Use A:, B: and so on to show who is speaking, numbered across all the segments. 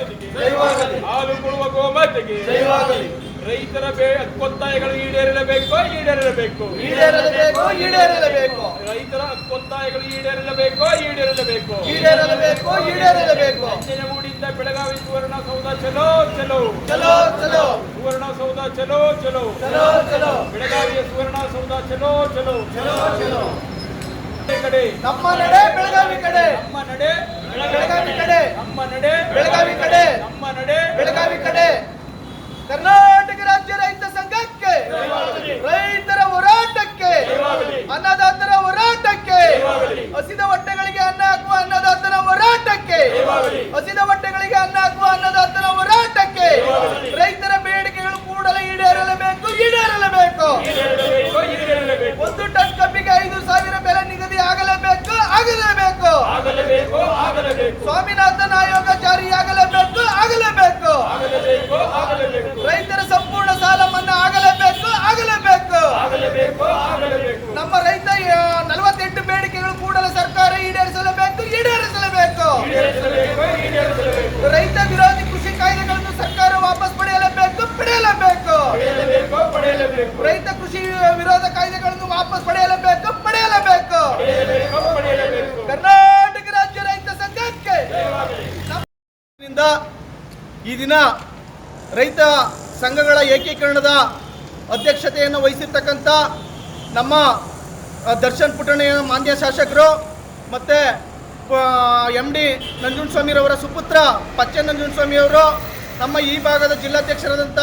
A: ಹಾಲು ಕೊಡುವ ಗೋಮಾತೆಗೆ. ರೈತರ ಬೇ ಹಕ್ಕೊತ್ತಾಯಗಳು ಈಡೇರಲೇಬೇಕು ಈಡೇರಲೇಬೇಕು.
B: ಈಡೇರಲೇಬೇಕು ಈಡೇರಲೇಬೇಕು.
A: ರೈತರ ಕೊತ್ತಾಯಗಳು ಈಡೇರಲೇಬೇಕು ಈಡೇರಲೇಬೇಕು.
B: ಈಡೇರಲೇಬೇಕು ಈಡೇರಲೇಬೇಕು.
A: ನಂಜನಗೂಡಿಂದ ಬೆಳಗಾವಿ ಸುವರ್ಣ ಸೌಧ ಚಲೋ ಚಲೋ.
B: ಚಲೋ ಚಲೋ.
A: ಸುವರ್ಣಸೌಧ ಚಲೋ ಚಲೋ.
B: ಚಲೋ ಚಲೋ.
A: ಬೆಳಗಾವಿಯ ಸುವರ್ಣಸೌಧ ಚಲೋ ಚಲೋ.
B: ಚಲೋ ಚಲೋ.
A: ಈ ಕಡೆ.
B: ನಮ್ಮ ನಡೆ ಬೆಳಗಾವಿ ಕಡೆ.
A: ನಮ್ಮ ನಡೆ.
B: ಬೆಳಗಾವಿ ಕಡೆ.
A: ನಮ್ಮ ನಡೆ.
B: ಬೆಳಗಾವಿ ಕಡೆ.
A: ನಮ್ಮ ನಡೆ.
B: ಬೆಳಗಾವಿ ಕಡೆ. ಕರ್ನಾಟಕ ರಾಜ್ಯ ರೈತ ಸಂಘಕ್ಕೆ. ರೈತರ ಹೋರಾಟಕ್ಕೆ. ಅನ್ನದಾತರ ಹೋರಾಟಕ್ಕೆ. ಹಸಿದ ಹೊಟ್ಟೆಗಳಿಗೆ ಅನ್ನ ಹಾಕುವ ಅನ್ನದಾತರ ಹೋರಾಟಕ್ಕೆ. ಹಸಿದ ಹೊಟ್ಟೆಗಳಿಗೆ ಅನ್ನ ಹಾಕುವ ಅನ್ನದಾತರ ಹೋರಾಟಕ್ಕೆ ರೈತರ ಬೇಡಿಕೆಗಳು ಕೂಡಲೇ ಈಡೇರಲೇಬೇಕು ಈಡೇರಲೇಬೇಕು
A: ಈಡೇರಲೇಬೇಕು ಈಡೇರಲೇಬೇಕು
B: ಒಂದು ಟನ್ ಕಬ್ಬಿಗೆ ಐದು ಸಾವಿರ ಬೆಲೆ ನಿಗದಿ ಆಗಲೇಬೇಕು ಆಗಲೇಬೇಕು
A: ಆಗಲೇಬೇಕು ಆಗಲೇಬೇಕು
B: ಸ್ವಾಮಿನಾಥನ್ ಆಯೋಗ ಜಾರಿಯಾಗಲೇಬೇಕು ಆಗಲೇಬೇಕು. ರೈತರ ಸಂಪೂರ್ಣ ಸಾಲ ಮನ್ನಾ ಆಗಲೇಬೇಕು ಆಗಲೇಬೇಕು. ನಮ್ಮ ರೈತ ನಲವತ್ತೆಂಟು ಬೇಡಿಕೆಗಳು ಕೂಡಲೇ ಸರ್ಕಾರ ಈಡೇರಿಸಲೇಬೇಕು ಈಡೇರಿಸಲೇಬೇಕು. ರೈತ ವಿರೋಧಿ ಕೃಷಿ ಕಾಯ್ದೆಗಳನ್ನು ಸರ್ಕಾರ ವಾಪಸ್ ಪಡೆಯಲೇಬೇಕು ಪಡೆಯಲೇಬೇಕು. ರೈತ ಕೃಷಿ ವಿರೋಧ ಕಾಯ್ದೆಗಳನ್ನು ವಾಪಸ್ ಪಡೆಯಲೇಬೇಕು ಪಡೆಯಲೇಬೇಕು
A: ಪಡೆಯಲೇಬೇಕು ಪಡೆಯಲೇಬೇಕು
B: ಕರ್ನಾಟಕ ರಾಜ್ಯ ರೈತ ಸಂಘಕ್ಕೆ ನಿಂದ ಈ ದಿನ ರೈತ ಸಂಘಗಳ ಏಕೀಕರಣದ ಅಧ್ಯಕ್ಷತೆಯನ್ನು ವಹಿಸಿರ್ತಕ್ಕಂಥ ನಮ್ಮ ದರ್ಶನ್ ಪುಟಣೆಯ ಮಾನ್ಯ ಶಾಸಕರು ಮತ್ತು ಎಂ ಡಿ ನಂಜುಂಡಸ್ವಾಮಿರವರ ಸುಪುತ್ರ ಪಚ್ಚ ನಂಜುಂಡಸ್ವಾಮಿಯವರು ನಮ್ಮ ಈ ಭಾಗದ ಜಿಲ್ಲಾಧ್ಯಕ್ಷರಾದಂಥ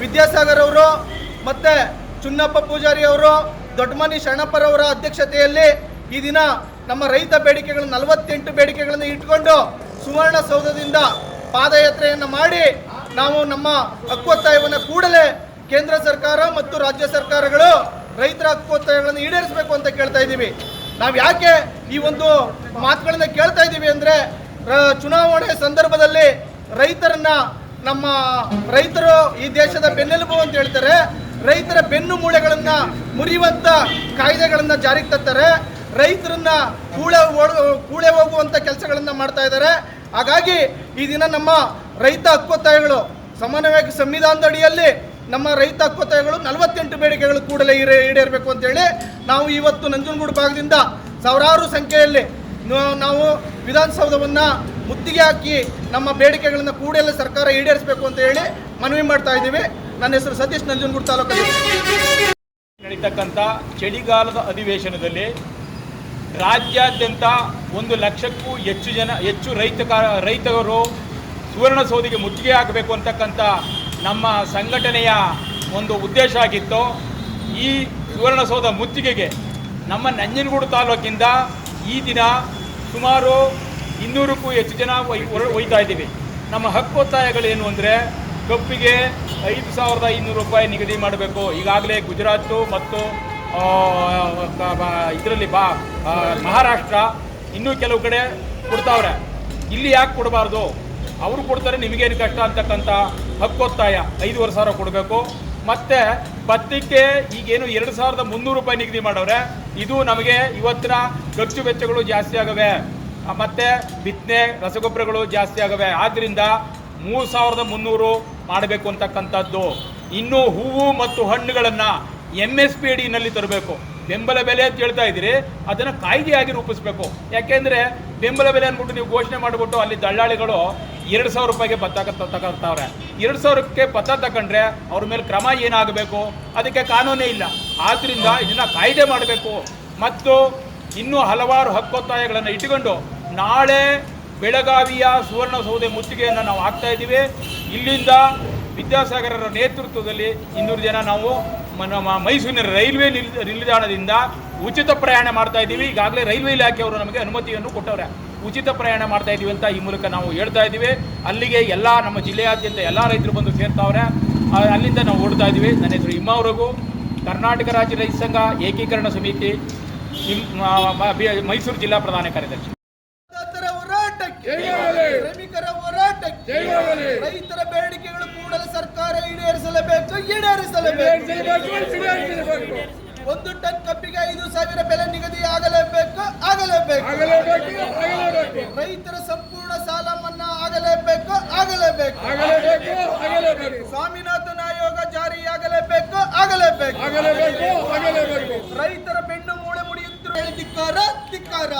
B: ವಿದ್ಯಾಸಾಗರ್ ಅವರು ಮತ್ತು ಚುನ್ನಪ್ಪ ಪೂಜಾರಿ ಅವರು, ದೊಡ್ಡಮನಿ ಶರಣಪ್ಪರವರ ಅಧ್ಯಕ್ಷತೆಯಲ್ಲಿ ಈ ದಿನ ನಮ್ಮ ರೈತ ಬೇಡಿಕೆಗಳನ್ನು ನಲವತ್ತೆಂಟು ಬೇಡಿಕೆಗಳನ್ನು ಇಟ್ಕೊಂಡು ಸುವರ್ಣಸೌಧದಿಂದ ಪಾದಯಾತ್ರೆಯನ್ನು ಮಾಡಿ ನಾವು ನಮ್ಮ ಹಕ್ಕೊತ್ತಾಯವನ್ನು ಕೂಡಲೇ ಕೇಂದ್ರ ಸರ್ಕಾರ ಮತ್ತು ರಾಜ್ಯ ಸರ್ಕಾರಗಳು ರೈತರ ಹಕ್ಕೊತ್ತಾಯಗಳನ್ನು ಈಡೇರಿಸಬೇಕು ಅಂತ ಕೇಳ್ತಾ ಇದ್ದೀವಿ. ನಾವು ಯಾಕೆ ಈ ಒಂದು ಮಾತುಗಳನ್ನ ಕೇಳ್ತಾ ಇದ್ದೀವಿ ಅಂದರೆ ಚುನಾವಣೆ ಸಂದರ್ಭದಲ್ಲಿ ರೈತರನ್ನ ನಮ್ಮ ರೈತರು ಈ ದೇಶದ ಬೆನ್ನೆಲುಬು ಅಂತ ಹೇಳ್ತಾರೆ. ರೈತರ ಬೆನ್ನು ಮೂಳೆಗಳನ್ನ ಮುರಿಯುವಂತ ಕಾಯ್ದೆಗಳನ್ನು ಜಾರಿಗೆ ತರ್ತಾರೆ. ರೈತರನ್ನ ಕೂಳೆ ಕೂಳೆ ಹೋಗುವಂತ ಕೆಲಸಗಳನ್ನು ಮಾಡ್ತಾ ಇದ್ದಾರೆ. ಹಾಗಾಗಿ ಈ ದಿನ ನಮ್ಮ ರೈತ ಹಕ್ಕೊತ್ತಾಯಗಳು ಸಾಮಾನ್ಯವಾಗಿ ಸಂವಿಧಾನದ ಅಡಿಯಲ್ಲಿ ನಮ್ಮ ರೈತ ಹಕ್ಕೊತ್ತಾಯಗಳು ನಲವತ್ತೆಂಟು ಬೇಡಿಕೆಗಳು ಕೂಡಲೇ ಈಡೇ ಈಡೇರಬೇಕು ಅಂತೇಳಿ ನಾವು ಇವತ್ತು ನಂಜನಗೂಡು ಭಾಗದಿಂದ ಸಾವಿರಾರು ಸಂಖ್ಯೆಯಲ್ಲಿ ನಾವು ವಿಧಾನಸೌಧವನ್ನು ಮುತ್ತಿಗೆ ಹಾಕಿ ನಮ್ಮ ಬೇಡಿಕೆಗಳನ್ನು ಕೂಡಲೇ ಸರ್ಕಾರ ಈಡೇರಿಸಬೇಕು ಅಂತ ಹೇಳಿ ಮನವಿ ಮಾಡ್ತಾ ಇದ್ದೀವಿ. ನನ್ನ ಹೆಸರು ಸತೀಶ್, ನಂಜನಗೂಡು ತಾಲೂಕಲ್ಲಿ.
A: ನಡೀತಕ್ಕಂಥ ಚಳಿಗಾಲದ ಅಧಿವೇಶನದಲ್ಲಿ ರಾಜ್ಯಾದ್ಯಂತ ಒಂದು ಲಕ್ಷಕ್ಕೂ ಹೆಚ್ಚು ಜನ, ಹೆಚ್ಚು ರೈತ ರೈತರು ಸುವರ್ಣಸೌಧಿಗೆ ಮುತ್ತಿಗೆ ಹಾಕಬೇಕು ಅಂತಕ್ಕಂಥ ನಮ್ಮ ಸಂಘಟನೆಯ ಒಂದು ಉದ್ದೇಶ ಆಗಿತ್ತು. ಈ ಸುವರ್ಣಸೌಧ ಮುತ್ತಿಗೆಗೆ ನಮ್ಮ ನಂಜನಗೂಡು ತಾಲೂಕಿಂದ ಈ ದಿನ ಸುಮಾರು ಇನ್ನೂರಕ್ಕೂ ಹೆಚ್ಚು ಜನ ಒಯ್ತಾ ಇದ್ದೀವಿ. ನಮ್ಮ ಹಕ್ಕೊತ್ತಾಯಗಳೇನು ಅಂದರೆ ಕಬ್ಬಿಗೆ ಐದು ಸಾವಿರದ ಇನ್ನೂರು ರೂಪಾಯಿ ನಿಗದಿ ಮಾಡಬೇಕು. ಈಗಾಗಲೇ ಗುಜರಾತು ಮತ್ತು ಇದರಲ್ಲಿ ಬಾ. ಮಹಾರಾಷ್ಟ್ರ ಇನ್ನೂ ಕೆಲವು ಕಡೆ ಕೊಡ್ತಾವ್ರೆ. ಇಲ್ಲಿ ಯಾಕೆ ಕೊಡಬಾರ್ದು? ಅವರು ಕೊಡ್ತಾರೆ, ನಿಮಗೇನು ಕಷ್ಟ ಅಂತಕ್ಕಂಥ ಹಕ್ಕೊತ್ತಾಯ. ಐದೂವರೆ ಸಾವಿರ ಕೊಡಬೇಕು. ಮತ್ತೆ ಭತ್ತಕ್ಕೆ ಈಗೇನು ಎರಡು ಸಾವಿರದ ಮುನ್ನೂರು ರೂಪಾಯಿ ನಿಗದಿ ಮಾಡವ್ರೆ. ಇದು ನಮಗೆ ಇವತ್ತಿನ ಖರ್ಚು ವೆಚ್ಚಗಳು ಜಾಸ್ತಿ ಆಗವೆ. ಮತ್ತು ಮತ್ತೆ ಬಿತ್ತನೆ ರಸಗೊಬ್ಬರಗಳು ಜಾಸ್ತಿ ಆಗವೆ. ಆದ್ದರಿಂದ ಮೂರು ಸಾವಿರದ ಮುನ್ನೂರು ಮಾಡಬೇಕು ಅಂತಕ್ಕಂಥದ್ದು. ಇನ್ನು ಹೂವು ಮತ್ತು ಹಣ್ಣುಗಳನ್ನು ಎಂ ಎಸ್ ಪಿ ಅಡಿನಲ್ಲಿ ತರಬೇಕು. ಬೆಂಬಲ ಬೆಲೆ ಅಂತ ಹೇಳ್ತಾ ಇದ್ದೀರಿ, ಅದನ್ನು ಕಾಯ್ದೆಯಾಗಿ ರೂಪಿಸಬೇಕು. ಯಾಕೆಂದರೆ ಬೆಂಬಲ ಬೆಲೆ ಅಂದ್ಬಿಟ್ಟು ನೀವು ಘೋಷಣೆ ಮಾಡಿಬಿಟ್ಟು ಅಲ್ಲಿ ದಳ್ಳಾಳಿಗಳು ಎರಡು ಸಾವಿರ ರೂಪಾಯಿಗೆ ಭತ್ತ ತಗೊಳ್ತಾವ್ರೆ. ಎರಡು ಸಾವಿರಕ್ಕೆ ಭತ್ತ ತಗೊಂಡ್ರೆ ಅವ್ರ ಮೇಲೆ ಕ್ರಮ ಏನಾಗಬೇಕು? ಅದಕ್ಕೆ ಕಾನೂನೇ ಇಲ್ಲ. ಆದ್ದರಿಂದ ಇದನ್ನು ಕಾಯ್ದೆ ಮಾಡಬೇಕು. ಮತ್ತು ಇನ್ನೂ ಹಲವಾರು ಹಕ್ಕೊತ್ತಾಯಗಳನ್ನು ಇಟ್ಟುಕೊಂಡು ನಾಳೆ ಬೆಳಗಾವಿಯ ಸುವರ್ಣಸೌಧೆ ಮುತ್ತಿಗೆಯನ್ನು ನಾವು ಹಾಕ್ತಾ ಇದ್ದೀವಿ. ಇಲ್ಲಿಂದ ವಿದ್ಯಾಸಾಗರರ ನೇತೃತ್ವದಲ್ಲಿ ಇನ್ನೂರು ಜನ ನಾವು ನಮ್ಮ ಮೈಸೂರಿನ ರೈಲ್ವೆ ನಿಲ್ ನಿಲ್ದಾಣದಿಂದ ಉಚಿತ ಪ್ರಯಾಣ ಮಾಡ್ತಾ ಇದ್ದೀವಿ. ಈಗಾಗಲೇ ರೈಲ್ವೆ ಇಲಾಖೆಯವರು ನಮಗೆ ಅನುಮತಿಯನ್ನು ಕೊಟ್ಟವ್ರೆ. ಉಚಿತ ಪ್ರಯಾಣ ಮಾಡ್ತಾ ಇದ್ದೀವಿ ಅಂತ ಈ ಮೂಲಕ ನಾವು ಹೇಳ್ತಾ ಇದ್ದೀವಿ. ಅಲ್ಲಿಗೆ ಎಲ್ಲ ನಮ್ಮ ಜಿಲ್ಲೆಯಾದ್ಯಂತ ಎಲ್ಲ ರೈತರು ಬಂದು ಸೇರ್ತಾವ್ರೆ. ಅಲ್ಲಿಂದ ನಾವು ಓಡ್ತಾ ಇದ್ದೀವಿ. ನನ್ನ ಹೆಸರು ಇಮ್ಮವ್ರಿಗೂ ಕರ್ನಾಟಕ ರಾಜ್ಯ ರೈತ ಸಂಘ ಏಕೀಕರಣ ಸಮಿತಿ. ಮೈಸೂರು ಜಿಲ್ಲಾ ಪ್ರಧಾನ ಕಾರ್ಯದರ್ಶಿ.
B: ಹೋರಾಟಕ್ಕೆ ರೈತರ ಸರ್ಕಾರ ಈಡೇರಿಸಲೇಬೇಕು ಈಡೇರಿಸಲೇಬೇಕು. ಒಂದು ಟನ್ ಕಬ್ಬಿಗೆ ಐದು ಸಾವಿರ ಬೆಲೆ ನಿಗದಿ ಆಗಲೇಬೇಕು ಆಗಲೇಬೇಕು. ರೈತರ ಸಂಪೂರ್ಣ ಸಾಲ ಮನ್ನಾ ಆಗಲೇಬೇಕು. ಆಗಲೇಬೇಕು ಸ್ವಾಮಿನಾಥನ್ ಆಯೋಗ ಜಾರಿಯಾಗಲೇಬೇಕು ಆಗಲೇಬೇಕು. ರೈತರ ಬೆನ್ನು ಮೂಳೆ ಮುಡಿಯುತ್ತಿರುವ ಧಿಕ್ಕಾರ ಧಿಕ್ಕಾರ.